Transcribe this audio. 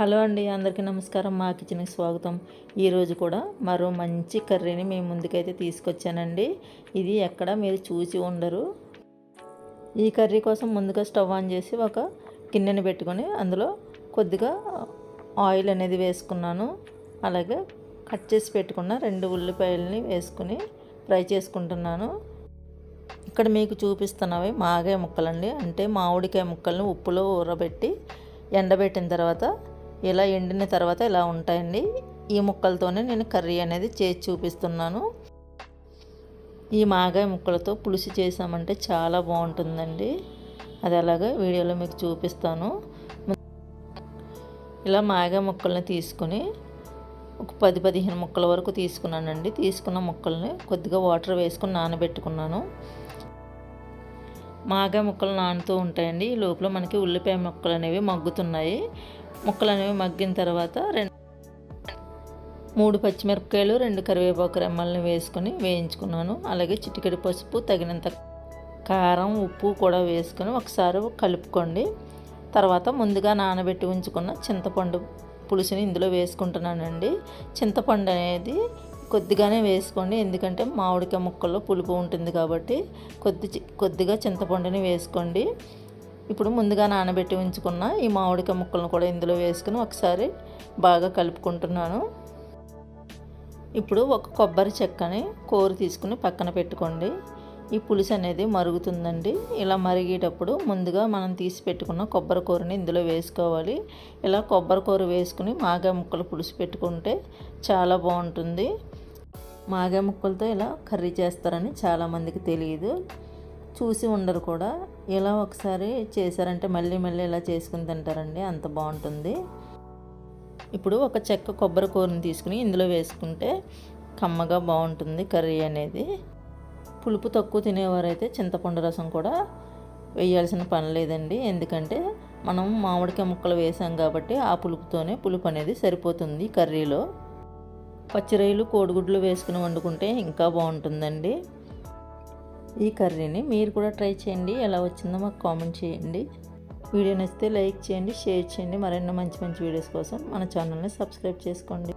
Hello అండి అందరికీ నమస్కారం. మా కిచెన్కి స్వాగతం. ఈరోజు కూడా మరో మంచి కర్రీని మేము ముందుకైతే తీసుకొచ్చానండి. ఇది ఎక్కడ మీరు చూసి ఉండరు. ఈ కర్రీ కోసం ముందుగా స్టవ్ ఆన్ చేసి ఒక గిన్నెని పెట్టుకొని అందులో కొద్దిగా ఆయిల్ అనేది వేసుకున్నాను. అలాగే కట్ చేసి పెట్టుకున్న రెండు ఉల్లిపాయలని వేసుకుని ఫ్రై చేసుకుంటున్నాను. ఇక్కడ మీకు చూపిస్తున్నవి మాగాయ ముక్కలండి. అంటే మామిడికాయ ముక్కల్ని ఉప్పులో ఊరబెట్టి ఎండబెట్టిన తర్వాత ఇలా ఎండిన తర్వాత ఇలా ఉంటాయండి. ఈ ముక్కలతోనే నేను కర్రీ అనేది చేసి చూపిస్తున్నాను. ఈ మాగాయ ముక్కలతో పులుసు చేసామంటే చాలా బాగుంటుందండి. అది అలాగే వీడియోలో మీకు చూపిస్తాను. ఇలా మాగాయ ముక్కల్ని తీసుకొని ఒక పది పదిహేను ముక్కల వరకు తీసుకున్నానండి. తీసుకున్న ముక్కల్ని కొద్దిగా వాటర్ వేసుకుని నానబెట్టుకున్నాను. మాగాయ ముక్కలు నానుతూ ఉంటాయండి. ఈ లోపల మనకి ఉల్లిపాయ ముక్కలు అనేవి మగ్గుతున్నాయి. ముక్కలు అనేవి మగ్గిన తర్వాత రెండు మూడు పచ్చిమిరపకాయలు రెండు కరివేపాకు రెమ్మల్ని వేసుకొని వేయించుకున్నాను. అలాగే చిటికెడి పసుపు తగినంత కారం ఉప్పు కూడా వేసుకొని ఒకసారి కలుపుకోండి. తర్వాత ముందుగా నానబెట్టి ఉంచుకున్న చింతపండు పులుసుని ఇందులో వేసుకుంటున్నానండి. చింతపండు అనేది కొద్దిగానే వేసుకోండి. ఎందుకంటే మామిడికాయ ముక్కల్లో పులుపు ఉంటుంది కాబట్టి కొద్ది కొద్దిగా చింతపండుని వేసుకోండి. ఇప్పుడు ముందుగా నానబెట్టి ఉంచుకున్న ఈ మామిడికాయ ముక్కలను కూడా ఇందులో వేసుకుని ఒకసారి బాగా కలుపుకుంటున్నాను. ఇప్పుడు ఒక కొబ్బరి చెక్కని కూర తీసుకుని పక్కన పెట్టుకోండి. ఈ పులుసు అనేది మరుగుతుందండి. ఇలా మరిగేటప్పుడు ముందుగా మనం తీసి పెట్టుకున్న కొబ్బరి కూరని ఇందులో వేసుకోవాలి. ఇలా కొబ్బరి కూర వేసుకుని మాగా ముక్కలు పులుసు పెట్టుకుంటే చాలా బాగుంటుంది. మాగా ముక్కలతో ఇలా కర్రీ చేస్తారని చాలామందికి తెలియదు. చూసి ఉండరు కూడా. ఇలా ఒకసారి చేశారంటే మళ్ళీ మళ్ళీ ఇలా చేసుకుని తింటారండి. అంత బాగుంటుంది. ఇప్పుడు ఒక చెక్క కొబ్బరి కూరని తీసుకుని ఇందులో వేసుకుంటే కమ్మగా బాగుంటుంది కర్రీ అనేది. పులుపు తక్కువ తినేవారైతే చింతపండు రసం కూడా వేయాల్సిన పని లేదండి. ఎందుకంటే మనం మామిడికాయ ముక్కలు వేసాం కాబట్టి ఆ పులుపుతోనే పులుపు అనేది సరిపోతుంది కర్రీలో. పచ్చిరొయ్యలు కోడిగుడ్లు వేసుకుని వండుకుంటే ఇంకా బాగుంటుందండి. ఈ కర్రీని మీరు కూడా ట్రై చేయండి. ఎలా వచ్చిందో మాకు కామెంట్ చేయండి. వీడియో నచ్చితే లైక్ చేయండి షేర్ చేయండి. మరెన్నో మంచి మంచి వీడియోస్ కోసం మన ఛానల్ని సబ్స్క్రైబ్ చేసుకోండి.